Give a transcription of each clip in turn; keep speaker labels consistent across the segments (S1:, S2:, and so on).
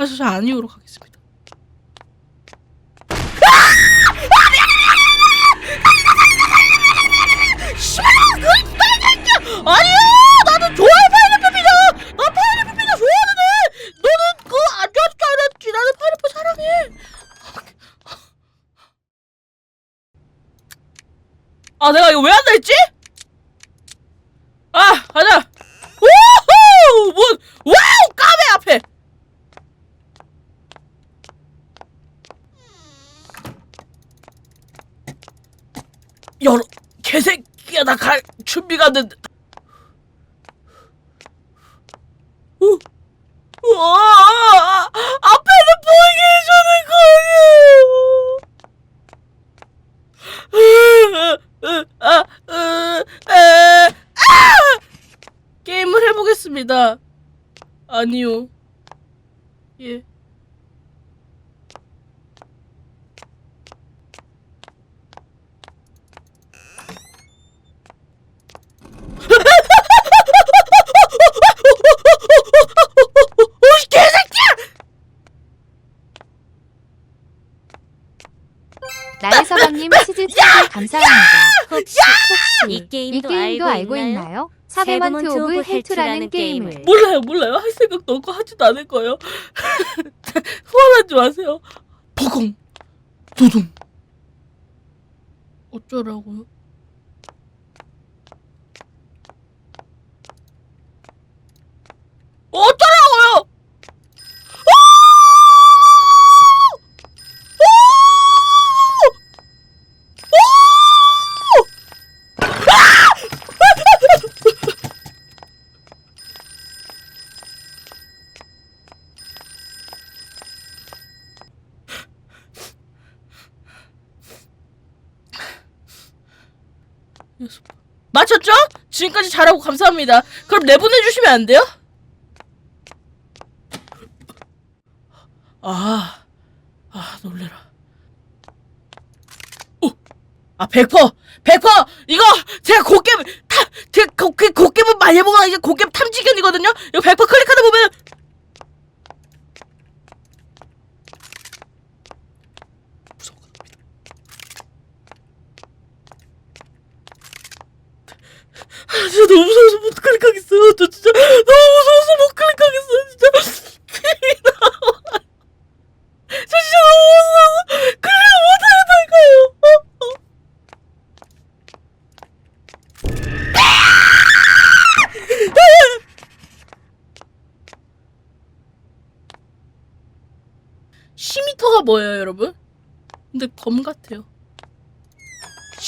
S1: 그래서 저 아니오로 가겠습니다. 아니야! 나는 좋아해 파인애플 피자! 나 파인애플 피자 좋아하는데! 너는 그거 안 좋아할 줄 알았지! 나는 파인애플 사랑해! 아 내가 이거 왜 한다 했지? 아 가자! 우후! 뭐 와우! 까메 앞에! 여러 개새끼야 나 갈 준비가 안 됐는데 우, 와 앞에는 보이게 해주는 거예요 아, 아! 게임을 해보겠습니다 아니요 예 오이 개새끼야!
S2: 나의 서방님 치즈 치즈 감사합니다.
S3: 혹시
S2: 혹시
S3: 이 게임도,
S2: 이 게임도 알고 있나요? 사베먼트 오브 헬투라는 게임을
S1: 몰라요, 몰라요. 할 생각도 없고 하지도 않을 거예요. 후원하지 마세요. 버공, 두둥. 어쩌라고요? 어쩌라고요? 맞췄죠? 지금까지 잘하고 감사합니다. 그럼 내보내주시면 안 돼요? 아, 아 놀래라. 오, 아 백퍼, 백퍼 이거 제가 곱겜 탐, 제가 곱- 그 곱겜은 많이 해보고 이제 곱겜 탐지견이거든요. 이거 백퍼 클릭하다 보면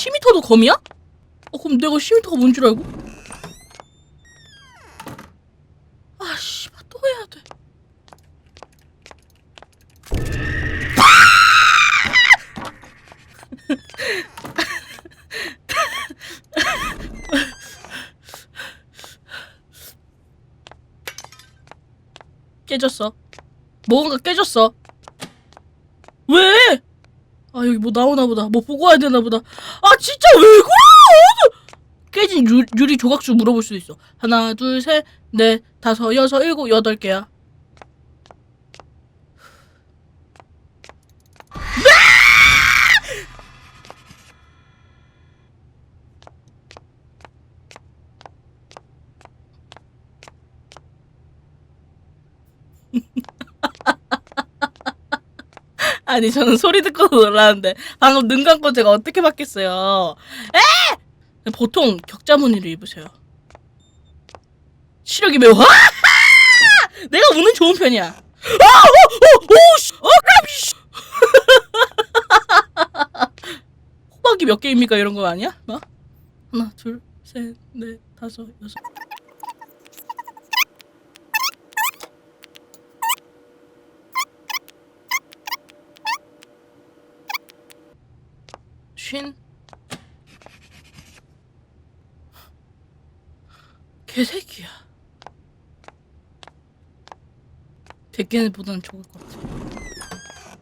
S1: 시미터도 검이야? 어, 그럼 내가 시미터가 뭔 줄 알고? 아, 씨발, 또 해야 돼. 깨졌어. 뭔가 깨졌어. 뭐 나오나 보다. 뭐 보고 와야 되나 보다. 아 진짜 왜 그래? 깨진 유, 유리 조각수 물어볼 수도 있어. 하나, 둘, 셋, 넷, 다섯, 여섯, 일곱, 여덟 개야. 아니 저는 소리 듣고 놀랐는데 방금 눈 감고 제가 어떻게 받겠어요? 에! 보통 격자 무늬를 입으세요. 시력이 매우 아! 내가 운은 좋은 편이야. 아! 어! 어! 오! 씨! 어! 깜! 씨! 호박이 몇 개입니까? 이런 거 아니야? 뭐? 하나, 둘, 셋, 넷, 다섯, 여섯. 쉰 개새끼야. 100개보다는 좋을 것 같아.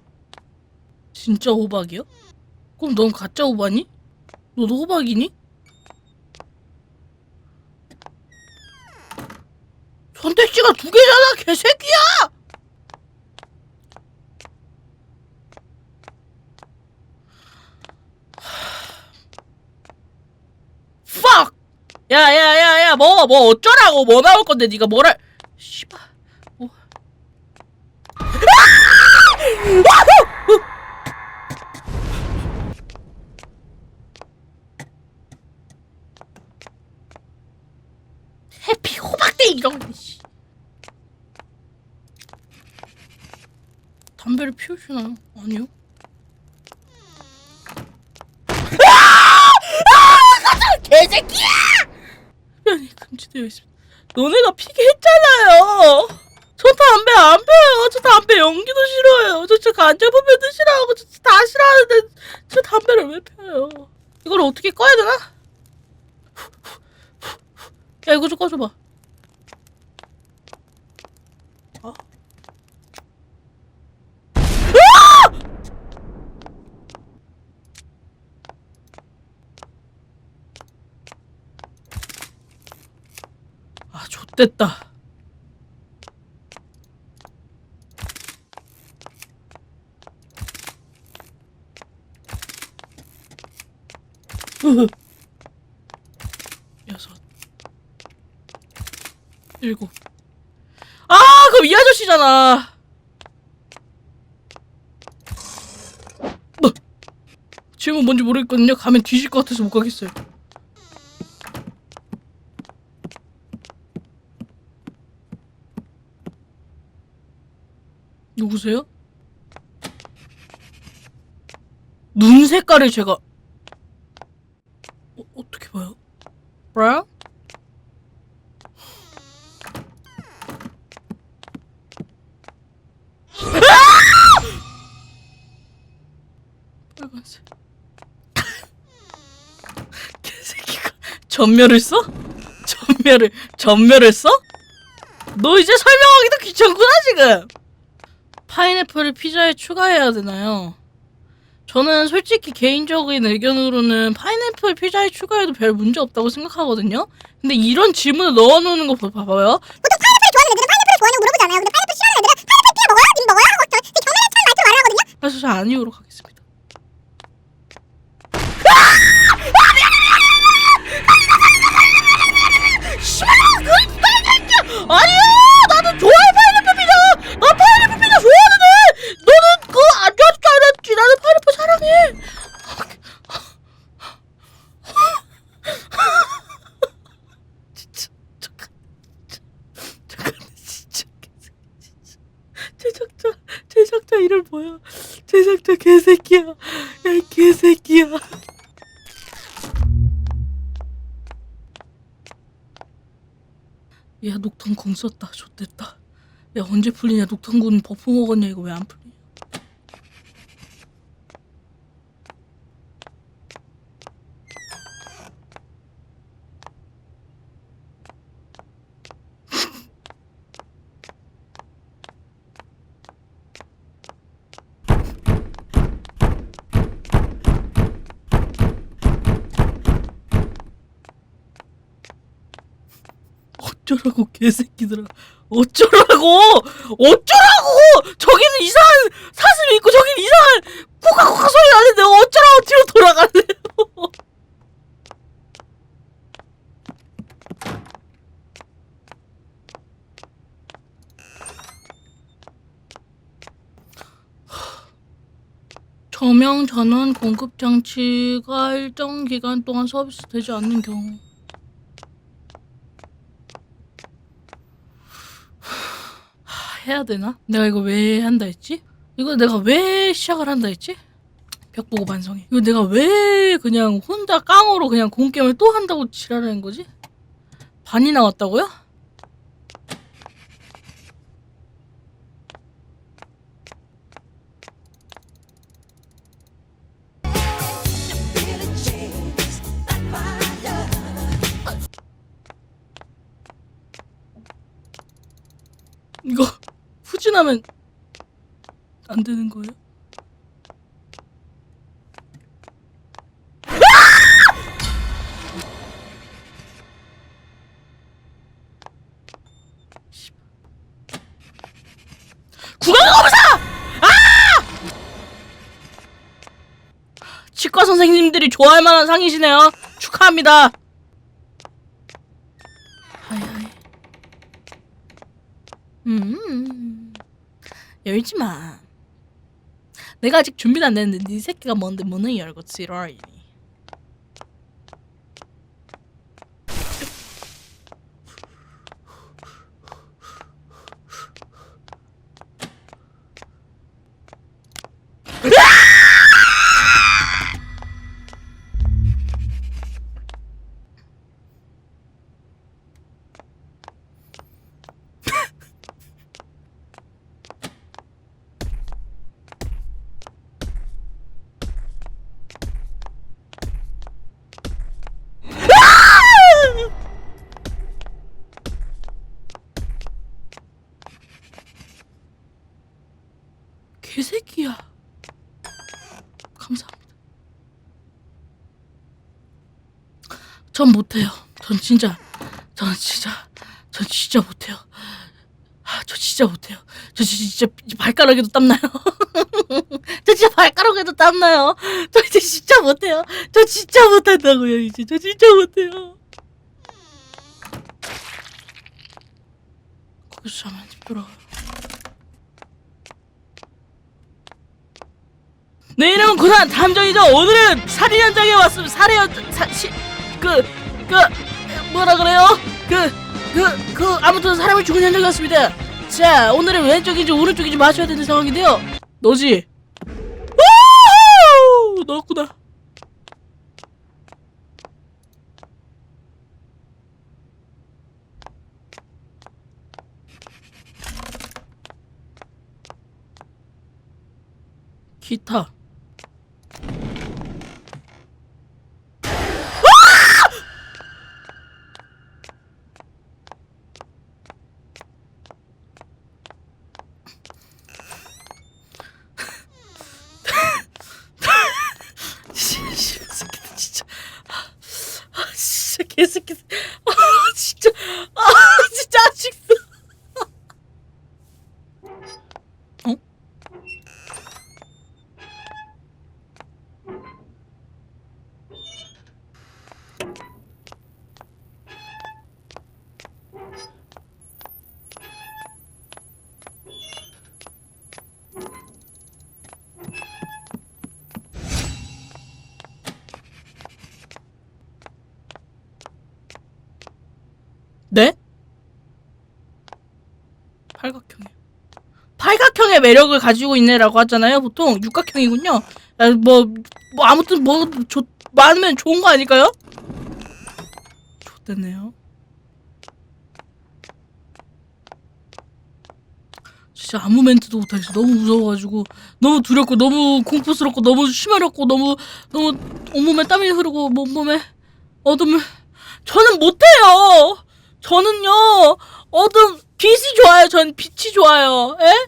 S1: 진짜 호박이요? 그럼 넌 가짜 호박이? 너도 호박이니? 선택지가 두 개잖아, 개새끼야! 야야야야 뭐 뭐 어쩌라고 뭐 나올 건데 네가 뭐라 씨발 뭐 해피 호박대 이런 거, 씨. 담배를 피우시나요? 아니요. 개새끼야! 면이 금지되어 있습니다. 너네가 피게 했잖아요. 저 담배 안 펴요. 저 담배 연기도 싫어요. 저 진짜 간장분배도 싫어하고 저 다 싫어하는데 저 담배를 왜 펴요? 이걸 어떻게 꺼야 되나? 야 이거 좀 꺼줘봐. 어? 아, 좆 됐다. 여섯. 일곱. 아, 그럼 이 아저씨잖아. 뭐? 질문 뭔지 모르겠거든요. 가면 뒤질 것 같아서 못 가겠어요. 누구세요? 눈 색깔을 제가 어, 어떻게 봐요? 브라운? 빨간색 개새끼가 전멸을 써? 전멸을 전멸을 써? 너 이제 설명하기도 귀찮구나 지금 파인애플을 피자에 추가해야 되나요? 저는 솔직히 개인적인 의견으로는 파인애플 피자에 추가해도 별 문제 없다고 생각하거든요. 근데 이런 질문을 넣어놓는 거 봐- 봐봐요.
S3: 좋아하는 애들은 파인애플을 좋아하냐고 물어보잖아요. 근데 파인애플 싫어하는 애들은 파인애플 피자 먹어요? 님 먹어요? 하고 저 되게 경멸에 찬 말투 말을 하거든요.
S1: 그래서 저 아니오로 가겠습니다. 아니야! 나는 좋아해 파인애플 피자! 나 파인애플 피자 좋아하는데! 너는 그거 안 좋아할 줄 알았지! 나는 파인애플 사랑해! 진짜 잠깐 잠깐 진짜 제작자 제작자 이름 뭐야? 제작자 개새끼야. 야, 이 개새끼야. 야, 녹턴 공 썼다. 좋됐다. 야, 언제 풀리냐? 녹턴군 버프 먹었냐? 이거 왜 안 풀리냐? 어쩌라고 개새끼들아. 어쩌라고! 어쩌라고! 저기는 이상한 사슴이 있고 저기는 이상한 코카코카 소리 나는데 어쩌라고 뒤로 돌아갈래요 저명 전원 공급 장치가 일정 기간 동안 서비스되지 않는 경우 해야 되나? 내가 이거 왜 한다 했지? 이거 내가 왜 시작을 한다 했지? 벽 보고 반성해. 이거 내가 왜 그냥 혼자 깡으로 그냥 공게임을 또 한다고 지랄하는 거지? 반이 나왔다고요? 후진하면 안 되는 거예요? 아! 치과 선생님들이 좋아할 만한 상이시네요. 축하합니다. 열지 마. 내가 아직 준비도 안 됐는데 네 새끼가 뭔데 문을 열고 지랄이니. 개새끼야. 감사합니다. 전 못해요. 전 진짜, 전 진짜, 전 진짜 못해요. 아, 저 진짜 못해요. 저 진짜 발가락에도 땀나요. 저 진짜 발가락에도 땀나요. 저 이제 진짜 못해요. 저 진짜 못한다고요, 이제. 저 진짜 못해요. 거기서 자면 힘들어요. 내 이름은 구산 탐정이죠. 오늘은 살인 현장에 왔습니다. 살해 현장 사 시 그 그 뭐라 그래요? 그 그 그 아무튼 사람이 죽은 현장에 왔습니다. 자 오늘은 왼쪽인지 오른쪽인지 맞춰야 되는 상황인데요. 너지? 오! 너구나. 기타. 씨, 씨, 새끼들 진짜. 아, 진짜 개새끼. 아, 진짜. 아, 진짜 아직도. 어? 네? 팔각형이. 팔각형의 매력을 가지고 있네라고 하잖아요. 보통 육각형이군요. 아, 뭐, 뭐 아무튼 뭐 좋, 많으면 좋은 거 아닐까요? 좋댔네요. 진짜 아무 멘트도 못하겠어. 너무 무서워가지고 너무 두렵고 너무 공포스럽고 너무 심하렵고 너무 너무 온몸에 땀이 흐르고 뭐 온몸에 어둠을 저는 못해요. 저는요 어둠 빛이 좋아요. 전 빛이 좋아요. 에?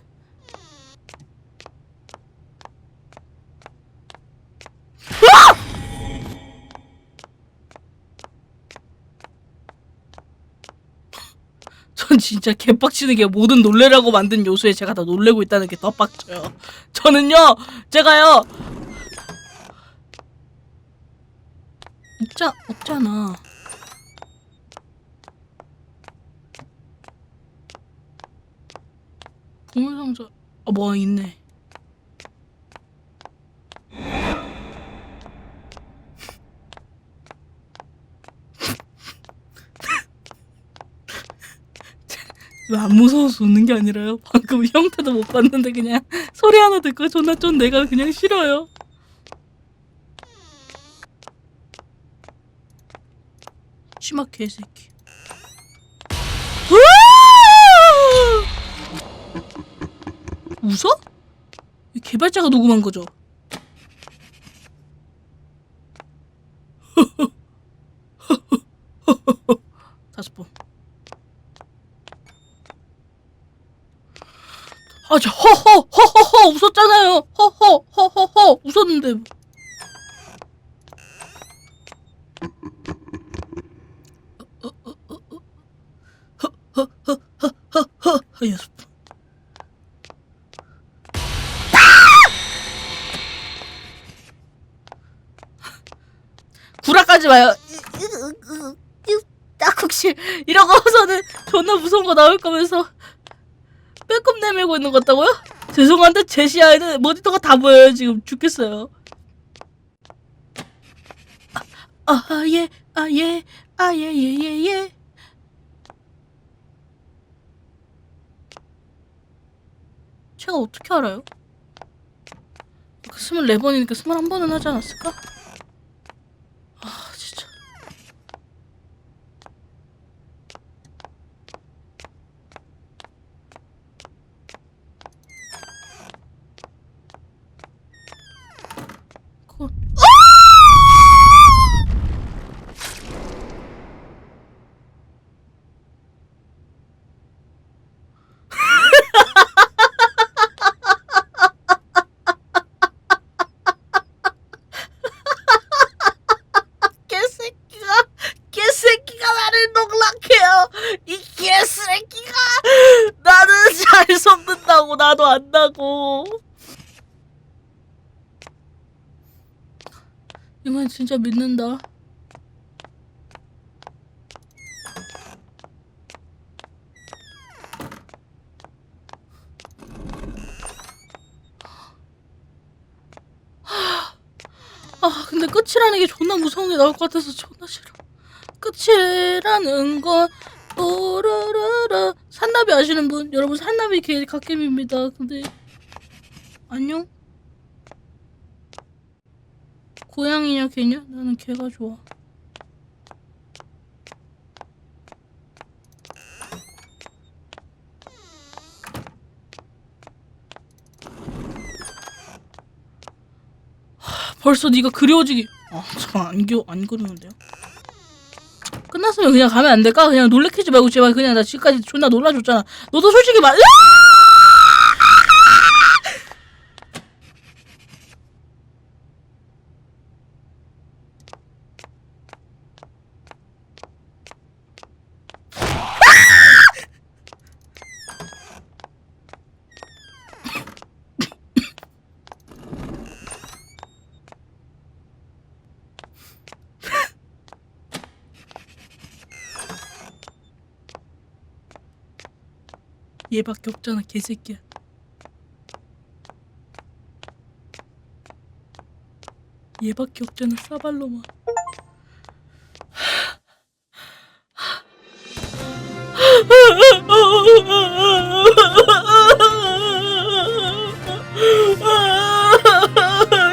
S1: 전 진짜 개빡치는 게 모든 놀래라고 만든 요소에 제가 다 놀래고 있다는 게 더 빡쳐요. 저는요, 제가요, 있자, 없잖아. 보물상자, 아, 뭐 있네. 왜안 무서워서 웃는 게 아니라요? 방금 형태도 못 봤는데 그냥 소리 하나 듣고 존나 좀 내가 그냥 싫어요. 치마 개새끼. 웃어? 이 개발자가 녹음한 거죠? 다섯 번. 아, 저 허허 허허허 웃었잖아요. 허허 허허허 웃었는데. 허허허허허허 마요. 딱국실 이러고서는 존나 무서운 거 나올 거면서 빼꼼 내밀고 있는 것 같다고요? 죄송한데 제 시야에는 모니터가 다 보여요 지금 죽겠어요 아예 아예 아예 예예예 예. 제가 어떻게 알아요? 그 24번이니까 21번은 하지 않았을까? 아 진짜 그거 개새끼가 개새끼가 나를 농락해요 이 개새끼가 나는 잘 섞는다고 나도 안다고 이만 진짜 믿는다. 아 근데 끝이라는 게 존나 무서운 게 나올 것 같아서 존나 싫어. 끝이라는 건 또르르르 산나비 아시는 분? 여러분 산나비 개 갓겜입니다. 근데 안녕 고양이냐 개냐? 나는 개가 좋아. 벌써 네가 그리워지기. 아저안안 그리는데요? 끝났으면 그냥 가면 안 될까? 그냥 놀래키지 말고 제발 그냥 나 지금까지 존나 놀라줬잖아. 너도 솔직히 말 얘밖에 없잖아 개새끼야. 얘밖에 없잖아 싸발로마.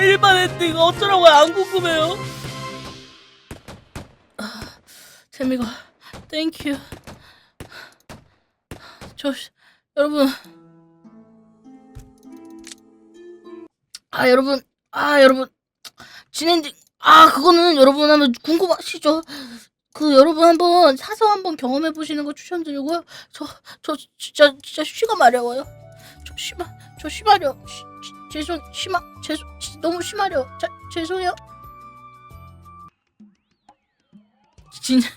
S1: 일반 엔딩 어쩌라고 안 궁금해요? 아, 재미가 땡큐 여러분 아 여러분. 진엔딩 아 그거는 여러분 한번 궁금하시죠? 그 여러분 한번 사서 한번 경험해 보시는 거 추천드리고요. 저 저 진짜 진짜 쉬가 마려워요. 저 쉬마 저 시- 죄송 죄송 시- 너무 쉬마려. 자, 죄송해요. 진짜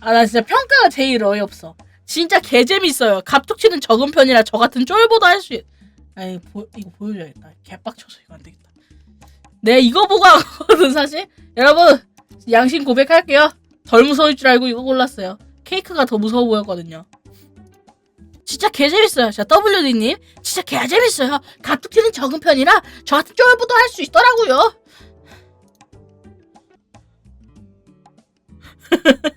S1: 아나 진짜 평가가 제일 어이없어. 진짜 개 재밌어요. 갑툭치는 적은 편이라 저 같은 쫄보도 할 수. 있... 아이 보 이거 보여줘야겠다. 개빡쳐서 이거 안 되겠다. 네 이거 보고 하거든 사실. 여러분 양심 고백할게요. 덜 무서울 줄 알고 이거 골랐어요. 케이크가 더 무서워 보였거든요. 진짜 개 재밌어요. 자 WD님 진짜 개 재밌어요. 갑툭치는 적은 편이라 저 같은 쫄보도 할 수 있더라고요.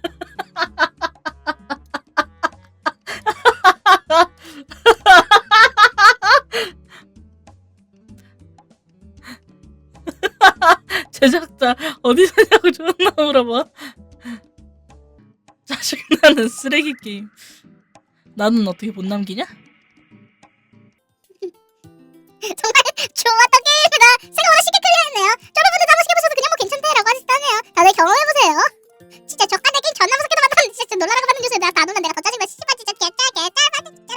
S1: 짜증나는 쓰레기 게임. 나는 어떻게 못 남기냐?
S3: 정말 좋았던 게임이다 생각 쉽게 클리어했네요 여러분도 다 보시고보셔도 그냥 뭐 괜찮대라고 하시다네요 다들 경험해보세요 진짜 저까지 게임 전나 무섭게도 봤다. 진짜 놀라라고 받는 뉴스에 나다 놀라 내가 더 짜증나 씨발 진짜 개짜개 짜증나 진짜